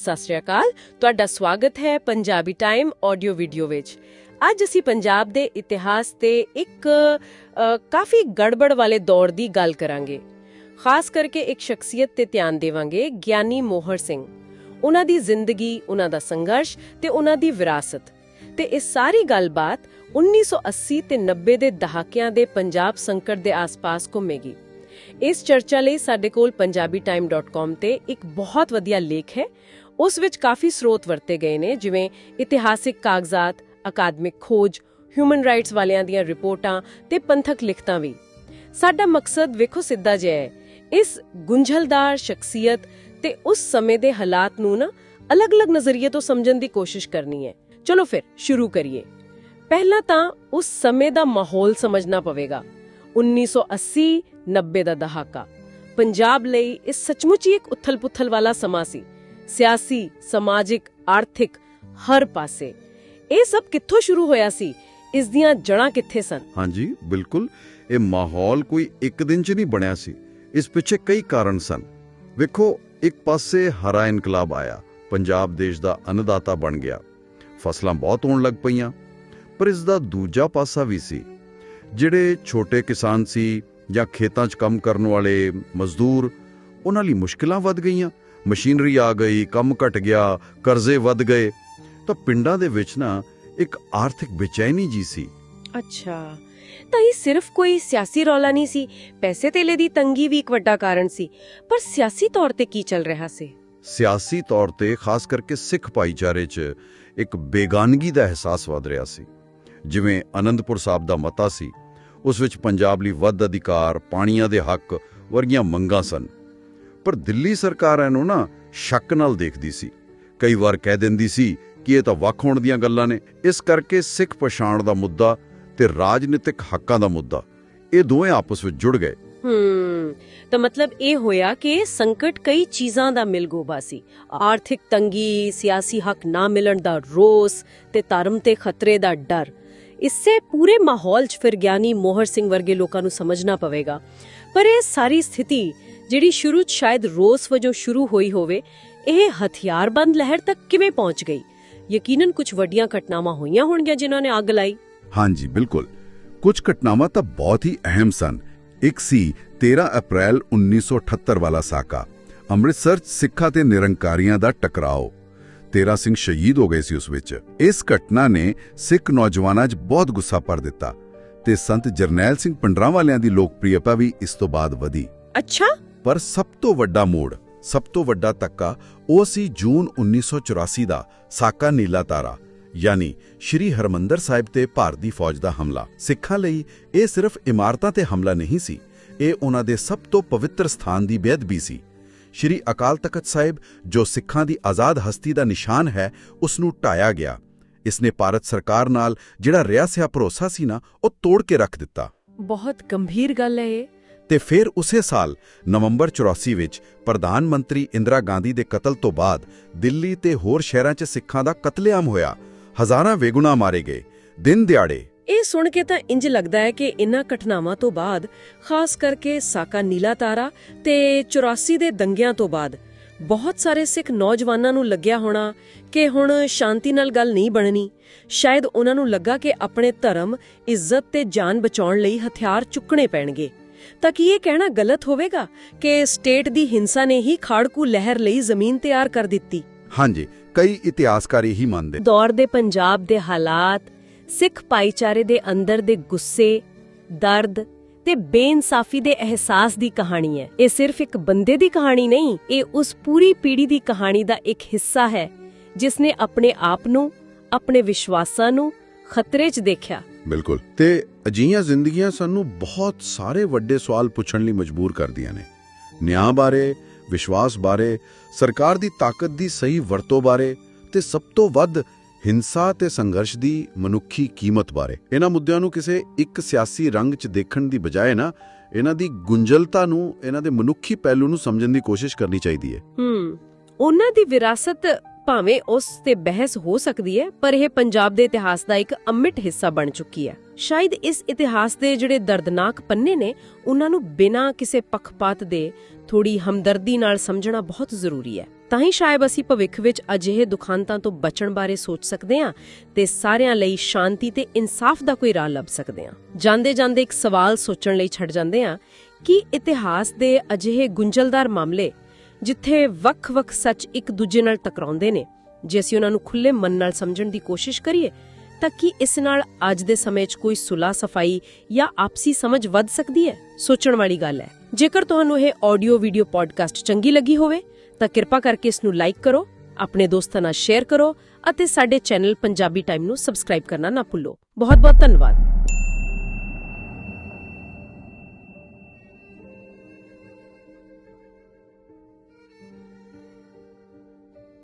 ਸਤਿ ਸ਼੍ਰੀ ਅਕਾਲ। ਤੁਹਾਡਾ ਸਵਾਗਤ ਹੈ ਪੰਜਾਬੀ ਟਾਈਮ ਆਡੀਓ ਵੀਡੀਓ ਵਿੱਚ। ਅੱਜ ਅਸੀਂ ਪੰਜਾਬ ਦੇ ਇਤਿਹਾਸ ਤੇ ਇੱਕ ਕਾਫੀ ਗੜਬੜ ਵਾਲੇ ਦੌਰ ਦੀ ਗੱਲ ਕਰਾਂਗੇ। ਖਾਸ ਕਰਕੇ ਇੱਕ ਸ਼ਖਸੀਅਤ ਤੇ ਧਿਆਨ ਦੇਵਾਂਗੇ, ਗਿਆਨੀ ਮੋਹਰ ਸਿੰਘ। ਉਹਨਾਂ ਦੀ ਜ਼ਿੰਦਗੀ, ਉਹਨਾਂ ਦਾ ਸੰਘਰਸ਼ ਤੇ ਉਹਨਾਂ ਦੀ ਵਿਰਾਸਤ। ਤੇ ਇਹ ਸਾਰੀ ਗੱਲਬਾਤ 1980 ਤੇ 90 ਦੇ ਦਹਾਕਿਆਂ ਦੇ ਪੰਜਾਬ ਸੰਕਟ ਦੇ ਆਸ-ਪਾਸ ਘੁੰਮੇਗੀ। ਇਸ ਚਰਚਾ ਲਈ ਸਾਡੇ ਕੋਲ punjabitime.com ਤੇ ਇੱਕ ਬਹੁਤ ਵਧੀਆ ਲੇਖ ਹੈ। ਉਸ ਵਿੱਚ ਕਾਫੀ ਸਰੋਤ ਵਰਤੇ ਗਏ ਨੇ, ਜਿਵੇਂ ਇਤਿਹਾਸਿਕ ਕਾਗਜ਼ਾਤ, ਅਕਾਦਮਿਕ ਖੋਜ ਹਿਊਮਨ ਰਾਈਟਸ ਵਾਲਿਆਂ ਦੀਆਂ ਰਿਪੋਰਟਾਂ ਤੇ ਪੰਥਕ ਲਿਖਤਾਂ ਵੀ। ਸਾਡਾ ਮਕਸਦ ਵੇਖੋ ਸਿੱਧਾ ਜਿਹਾ ਹੈ, ਇਸ ਗੁੰਝਲਦਾਰ ਸ਼ਖਸੀਅਤ ਤੇ ਉਸ ਸਮੇਂ ਦੇ ਹਾਲਾਤ ਨੂੰ ਨਾ ਅਲੱਗ-ਅਲੱਗ ਨਜ਼ਰੀਏ ਤੋਂ ਸਮਝਣ ਦੀ ਕੋਸ਼ਿਸ਼ ਕਰਨੀ ਹੈ। ਚਲੋ ਫਿਰ, ਸ਼ੁਰੂ ਕਰੀਏ। ਪਹਿਲਾਂ ਤਾਂ ਉਸ ਸਮੇਂ ਦਾ ਮਾਹੌਲ ਸਮਝਣਾ ਪਵੇਗਾ। 1980 90 ਦਾ ਦਹਾਕਾ। ਪੰਜਾਬ ਲਈ ਇਹ ਸੱਚਮੁੱਚ ਹੀ ਇੱਕ ਉਥਲ-ਪੁਥਲ ਵਾਲਾ ਸਮਾਂ ਸੀ। ਸਿਆਸੀ, ਸਮਾਜਿਕ, ਆਰਥਿਕ, ਹਰ ਪਾਸੇ। ਇਹ ਸਭ ਕਿੱਥੋਂ ਸ਼ੁਰੂ ਹੋਇਆ ਸੀ? ਇਸ ਦੀਆਂ ਜੜ੍ਹਾਂ ਕਿੱਥੇ ਸਨ? ਹਾਂਜੀ, ਬਿਲਕੁਲ। ਇਹ ਮਾਹੌਲ ਕੋਈ ਇੱਕ ਦਿਨ 'ਚ ਨਹੀਂ ਬਣਿਆ ਸੀ। ਇਸ ਪਿੱਛੇ ਕਈ ਕਾਰਨ ਸਨ। ਵੇਖੋ, ਇੱਕ ਪਾਸੇ ਹਰਾ ਇਨਕਲਾਬ ਆਇਆ। ਪੰਜਾਬ ਦੇਸ਼ ਦਾ ਅੰਨਦਾਤਾ ਬਣ ਗਿਆ। ਫਸਲਾਂ ਬਹੁਤ ਹੋਣ ਲੱਗ ਪਈਆਂ। ਪਰ ਇਸ ਦਾ ਦੂਜਾ ਪਾਸਾ ਵੀ ਸੀ। ਜਿਹੜੇ ਛੋਟੇ ਕਿਸਾਨ ਸੀ ਜਾਂ ਖੇਤਾਂ 'ਚ ਕੰਮ ਕਰਨ ਵਾਲੇ ਮਜ਼ਦੂਰ, ਉਹਨਾਂ ਲਈ ਮੁਸ਼ਕਲਾਂ ਵੱਧ ਗਈਆਂ। ਮਸ਼ੀਨਰੀ ਆ ਗਈ ਕੰਮ ਘਟ ਗਿਆ ਕਰਜ਼ੇ ਵੱਧ ਗਏ। ਤਾਂ ਪਿੰਡਾਂ ਦੇ ਵਿੱਚ ਨਾ ਇੱਕ ਆਰਥਿਕ ਬੇਚੈਨੀ ਜੀ ਸੀ। ਅੱਛਾ। ਤਾਂ ਇਹ ਸਿਰਫ ਕੋਈ ਸਿਆਸੀ ਰੌਲਾ ਨਹੀਂ ਸੀ ਪੈਸੇ ਤੇਲੇ ਦੀ ਤੰਗੀ ਵੀ ਇੱਕ ਵੱਡਾ ਕਾਰਨ ਸੀ। ਪਰ ਸਿਆਸੀ ਤੌਰ ਤੇ ਕੀ ਚੱਲ ਰਿਹਾ ਸੀ? ਸਿਆਸੀ ਤੌਰ ਤੇ ਖਾਸ ਕਰਕੇ ਸਿੱਖ ਭਾਈਚਾਰੇ 'ਚ ਇੱਕ ਬੇਗਾਨਗੀ ਦਾ ਅਹਿਸਾਸ ਵਧ ਰਿਹਾ ਸੀ। ਜਿਵੇਂ ਅਨੰਦਪੁਰ ਸਾਹਿਬ ਦਾ ਮਤਾ ਸੀ ਉਸ ਵਿੱਚ ਪੰਜਾਬ ਲਈ ਵੱਧ ਅਧਿਕਾਰ ਪਾਣੀਆਂ ਦੇ ਹੱਕ ਵਰਗੀਆਂ ਮੰਗਾਂ ਸਨ। ਪਰ ਦਿੱਲੀ ਸਰਕਾਰ ਇਹਨੂੰ ਨਾ ਸ਼ੱਕ ਨਾਲ ਦੇਖਦੀ ਸੀ। ਕਈ ਵਾਰ ਕਹਿ ਦਿੰਦੀ ਸੀ ਕਿ ਇਹ ਤਾਂ ਵੱਖ ਹੋਣ ਦੀਆਂ ਗੱਲਾਂ ਨੇ। ਇਸ ਕਰਕੇ ਸਿੱਖ ਪਛਾਣ ਦਾ ਮੁੱਦਾ ਤੇ ਰਾਜਨੀਤਿਕ ਹੱਕਾਂ ਦਾ ਮੁੱਦਾ, ਇਹ ਦੋਵੇਂ ਆਪਸ ਵਿੱਚ ਜੁੜ ਗਏ। ਹੂੰ, ਤਾਂ ਮਤਲਬ ਇਹ ਹੋਇਆ ਕਿ ਸੰਕਟ ਕਈ ਚੀਜ਼ਾਂ ਦਾ ਮਿਲਗੋਬਾ ਸੀ। ਆਰਥਿਕ ਤੰਗੀ, ਸਿਆਸੀ ਹੱਕ ਨਾ ਮਿਲਣ ਦਾ ਰੋਸ ਤੇ ਧਰਮ ਤੇ ਖਤਰੇ ਦਾ ਡਰ। ਇਸੇ ਪੂਰੇ ਮਾਹੌਲ 'ਚ ਫਿਰ ਗਿਆਨੀ ਮੋਹਰ ਸਿੰਘ ਵਰਗੇ ਲੋਕਾਂ ਨੂੰ ਸਮਝਣਾ ਪਵੇਗਾ। ਪਰ ਇਹ ਸਾਰੀ ਸਥਿਤੀ ਜਿਹੜੀ ਸ਼ੁਰੂ 'ਚ ਸ਼ਾਇਦ ਰੋਸ ਵਜੋਂ ਸ਼ੁਰੂ ਹੋਈ ਹੋਵੇ ਇਹ ਹਥਿਆਰਬੰਦ ਲਹਿਰ ਤੱਕ ਕਿਵੇਂ ਪਹੁੰਚ ਗਈ? ਯਕੀਨਨ ਕੁਝ ਵੱਡੀਆਂ ਘਟਨਾਵਾਂ ਹੋਈਆਂ ਹੋਣਗੀਆਂ ਜਿਨ੍ਹਾਂ ਨੇ ਅੱਗ ਲਾਈ? ਹਾਂਜੀ ਬਿਲਕੁਲ। ਕੁਝ ਘਟਨਾਵਾਂ ਤਾਂ ਬਹੁਤ ਹੀ ਅਹਿਮ ਸਨ। ਇੱਕ ਸੀ 13 ਅਪ੍ਰੈਲ 1978 ਵਾਲਾ ਸਾਕਾ। ਅੰਮ੍ਰਿਤਸਰ ਸਿੱਖਾਂ ਤੇ ਨਿਰੰਕਾਰੀਆਂ ਦਾ ਟਕਰਾਓ। 13 ਸਿੰਘ ਸ਼ਹੀਦ ਹੋ ਗਏ ਸੀ ਉਸ ਵਿੱਚ। ਇਸ ਘਟਨਾ ਨੇ ਸਿੱਖ ਨੌਜਵਾਨਾਂ 'ਚ ਬਹੁਤ ਗੁੱਸਾ ਭਰ ਦਿੱਤਾ ਤੇ ਸੰਤ ਜਰਨੈਲ ਸਿੰਘ ਪੰਡਰਾਂ ਵਾਲਿਆਂ ਦੀ ਲੋਕਪ੍ਰਿਯਤਾ ਵੀ ਇਸ ਤੋਂ ਬਾਅਦ ਵਧੀ। ਅੱਛਾ! ਪਰ ਸਭ ਤੋਂ ਵੱਡਾ ਮੋੜ, ਸਭ ਤੋਂ ਵੱਡਾ ਧੱਕਾ ਉਹ ਸੀ ਜੂਨ 1984 ਦਾ ਸਾਕਾ ਨੀਲਾ ਤਾਰਾ, ਯਾਨੀ ਸ਼੍ਰੀ ਹਰਮੰਦਰ ਸਾਹਿਬ ਤੇ ਭਾਰਤੀ ਫੌਜ ਦਾ ਹਮਲਾ। ਸਿੱਖਾਂ ਲਈ ਇਹ ਸਿਰਫ ਇਮਾਰਤਾਂ ਤੇ ਹਮਲਾ ਨਹੀਂ ਸੀ, ਇਹ ਉਹਨਾਂ ਦੇ ਸਭ ਤੋਂ ਪਵਿੱਤਰ ਸਥਾਨ ਦੀ ਬੇਅਦਬੀ ਸੀ। ਸ਼੍ਰੀ ਅਕਾਲ ਤਖਤ ਸਾਹਿਬ, ਜੋ ਸਿੱਖਾਂ ਦੀ ਆਜ਼ਾਦ ਹਸਤੀ ਦਾ ਨਿਸ਼ਾਨ ਹੈ, ਉਸ ਨੂੰ ਢਾਇਆ ਗਿਆ। ਇਸ ਨੇ ਭਾਰਤ ਸਰਕਾਰ ਨਾਲ ਜਿਹੜਾ ਰਿਆ ਸਿਆ ਭਰੋਸਾ ਸੀ ਨਾ, ਉਹ ਤੋੜ ਕੇ ਰੱਖ ਦਿੱਤਾ। ਬਹੁਤ ਗੰਭੀਰ ਗੱਲ ਹੈ ਇਹ। ਤੇ ਫਿਰ ਉਸੇ ਸਾਲ ਨਵੰਬਰ 84 ਵਿੱਚ ਪ੍ਰਧਾਨ ਮੰਤਰੀ ਇੰਦਰਾ ਗਾਂਧੀ ਦੇ ਕਤਲ ਤੋਂ ਬਾਅਦ ਦਿੱਲੀ ਤੇ ਹੋਰ ਸ਼ਹਿਰਾਂ 'ਚ ਸਿੱਖਾਂ ਦਾ ਕਤਲੇਆਮ ਹੋਇਆ। ਹਜ਼ਾਰਾਂ ਵੇਗੁਨਾ ਮਾਰੇ ਗਏ। ਦਿਨ ਦਿਹਾੜੇ। ਇਹ ਸੁਣ ਕੇ ਤਾਂ ਇੰਜ ਲੱਗਦਾ ਹੈ ਕਿ ਇਨ੍ਹਾਂ ਘਟਨਾਵਾਂ ਤੋਂ ਬਾਅਦ, ਖਾਸ ਕਰਕੇ ਸਾਕਾ ਨੀਲਾ ਤਾਰਾ ਤੇ 84 ਦੇ ਦੰਗਿਆਂ ਤੋਂ ਬਾਅਦ, ਬਹੁਤ ਸਾਰੇ ਸਿੱਖ ਨੌਜਵਾਨਾਂ ਨੂੰ ਲੱਗਿਆ ਹੋਣਾ ਕਿ ਹੁਣ ਸ਼ਾਂਤੀ ਨਾਲ ਗੱਲ ਨਹੀਂ ਬਣਨੀ। ਸ਼ਾਇਦ ਉਹਨਾਂ ਨੂੰ ਲੱਗਾ ਕਿ ਆਪਣੇ ਧਰਮ, ਇੱਜ਼ਤ ਤੇ ਜਾਨ ਬਚਾਉਣ ਲਈ ਹਥਿਆਰ ਚੁੱਕਣੇ ਪੈਣਗੇ। ਤਾਂ ਕੀ ਇਹ ਕਹਿਣਾ ਗਲਤ ਹੋਵੇਗਾ ਕਿ ਸਟੇਟ ਦੀ ਹਿੰਸਾ ਨੇ ਹੀ ਖਾੜਕੂ ਲਹਿਰ ਲਈ ਜ਼ਮੀਨ ਤਿਆਰ ਕਰ ਦਿੱਤੀ? ਹਾਂਜੀ ਕਈ ਇਤਿਹਾਸਕਾਰ ਇਹੀ ਮੰਨਦੇ ਦੌਰ ਦੇ ਪੰਜਾਬ ਦੇ ਹਾਲਾਤ ਸਿੱਖ ਭਾਈਚਾਰੇ ਦੇ ਅੰਦਰ ਦੇ ਗੁੱਸੇ ਦਰਦ ਤੇ ਬੇਇਨਸਾਫੀ ਦੇ ਅਹਿਸਾਸ ਦੀ ਕਹਾਣੀ ਹੈ। ਇਹ ਸਿਰਫ ਇੱਕ ਬੰਦੇ ਦੀ ਕਹਾਣੀ ਨਹੀਂ ਇਹ ਉਸ ਪੂਰੀ ਪੀੜ੍ਹੀ ਦੀ ਕਹਾਣੀ ਦਾ ਇੱਕ ਹਿੱਸਾ ਹੈ ਜਿਸ ਨੇ ਆਪਣੇ ਆਪ ਨੂੰ ਆਪਣੇ ਵਿਸ਼ਵਾਸਾਂ ਨੂੰ ਖਤਰੇ 'ਚ ਦੇਖਿਆ। ਬਿਲਕੁਲ। ਤੇ ਅਜੀਆਂ ਜ਼ਿੰਦਗੀਆਂ ਸਾਨੂੰ ਬਹੁਤ ਸਾਰੇ ਵੱਡੇ ਸਵਾਲ ਪੁੱਛਣ ਲਈ ਮਜਬੂਰ ਕਰਦੀਆਂ ਨੇ। ਨਿਆਂ ਬਾਰੇ, ਵਿਸ਼ਵਾਸ ਬਾਰੇ, ਸਰਕਾਰ ਦੀ ਤਾਕਤ ਦੀ ਸਹੀ ਵਰਤੋਂ ਬਾਰੇ ਤੇ ਸਭ ਤੋਂ ਵੱਧ ਹਿੰਸਾ ਤੇ ਸੰਘਰਸ਼ ਦੀ ਮਨੁੱਖੀ ਕੀਮਤ ਬਾਰੇ। ਇਹਨਾਂ ਮੁੱਦਿਆਂ ਨੂੰ ਕਿਸੇ ਇੱਕ ਸਿਆਸੀ ਰੰਗ 'ਚ ਦੇਖਣ ਦੀ ਬਜਾਏ ਨਾ, ਇਹਨਾਂ ਦੀ ਗੁੰਝਲਤਾ ਨੂੰ, ਇਹਨਾਂ ਦੇ ਮਨੁੱਖੀ ਪਹਿਲੂ ਨੂੰ ਸਮਝਣ ਦੀ ਕੋਸ਼ਿਸ਼ ਕਰਨੀ ਚਾਹੀਦੀ ਹੈ। ਹੂੰ, ਉਹਨਾਂ ਦੀ ਵਿਰਾਸਤ ਭਾਵੇਂ ਉਸ ਤੇ ਬਹਿਸ ਹੋ ਸਕਦੀ ਹੈ, ਪਰ ਇਹ ਪੰਜਾਬ ਦੇ ਇਤਿਹਾਸ ਦਾ ਇੱਕ ਅਮਿਟ ਹਿੱਸਾ ਬਣ ਚੁੱਕੀ ਹੈ। ਸ਼ਾਇਦ ਇਸ ਇਤਿਹਾਸ ਦੇ ਜਿਹੜੇ ਦਰਦਨਾਕ ਪੰਨੇ ਨੇ, ਉਹਨਾਂ ਨੂੰ ਬਿਨਾਂ ਕਿਸੇ ਪੱਖਪਾਤ ਦੇ ਥੋੜੀ ਹਮਦਰਦੀ ਨਾਲ ਸਮਝਣਾ ਬਹੁਤ ਜ਼ਰੂਰੀ ਹੈ। ਤਾਂ ਹੀ ਸ਼ਾਇਦ ਅਸੀਂ ਭਵਿੱਖ ਵਿੱਚ ਅਜਿਹੇ ਦੁਖਾਂਤਾਂ ਤੋਂ ਬਚਣ ਬਾਰੇ ਸੋਚ ਸਕਦੇ ਹਾਂ ਤੇ ਸਾਰਿਆਂ ਲਈ ਸ਼ਾਂਤੀ ਤੇ ਇਨਸਾਫ ਦਾ ਕੋਈ ਰਾਹ ਲੱਭ ਸਕਦੇ ਹਾਂ। ਜਾਂਦੇ ਜਾਂਦੇ ਇੱਕ ਸਵਾਲ ਸੋਚਣ ਲਈ ਛੱਡ ਜਾਂਦੇ ਹਾਂ, ਕਿ ਇਤਿਹਾਸ ਦੇ ਅਜਿਹੇ ਗੁੰਝਲਦਾਰ ਮਾਮਲੇ ਜਿੱਥੇ ਵੱਖ-ਵੱਖ ਸੱਚ ਇੱਕ ਦੂਜੇ ਨਾਲ ਟਕਰਾਉਂਦੇ ਨੇ। ਜੇ ਅਸੀਂ ਉਹਨਾਂ ਨੂੰ ਖੁੱਲੇ ਮਨ ਨਾਲ ਸਮਝਣ ਦੀ ਕੋਸ਼ਿਸ਼ ਕਰੀਏ, ਤਾਂ ਕੀ ਇਸ ਨਾਲ ਅੱਜ ਦੇ ਸਮੇਂ 'ਚ ਕੋਈ ਸੁਲਾ ਸਫ਼ਾਈ ਜਾਂ ਆਪਸੀ ਸਮਝ ਵੱਧ ਸਕਦੀ ਹੈ? ਸੋਚਣ ਵਾਲੀ ਗੱਲ ਹੈ। ਜੇਕਰ ਤੁਹਾਨੂੰ ਇਹ ਆਡੀਓ ਵੀਡੀਓ ਪੋਡਕਾਸਟ ਚੰਗੀ ਲੱਗੀ ਹੋਵੇ, ਤਾਂ ਕਿਰਪਾ ਕਰਕੇ ਇਸ ਨੂੰ ਲਾਈਕ ਕਰੋ, ਆਪਣੇ ਦੋਸਤਾਂ ਨਾਲ ਸ਼ੇਅਰ ਕਰੋ ਅਤੇ ਸਾਡੇ ਚੈਨਲ ਪੰਜਾਬੀ ਟਾਈਮ ਨੂੰ ਸਬਸਕ੍ਰਾਈਬ ਕਰਨਾ ਨਾ ਭੁੱਲੋ। ਬਹੁਤ ਬਹੁਤ ਧੰਨਵਾਦ।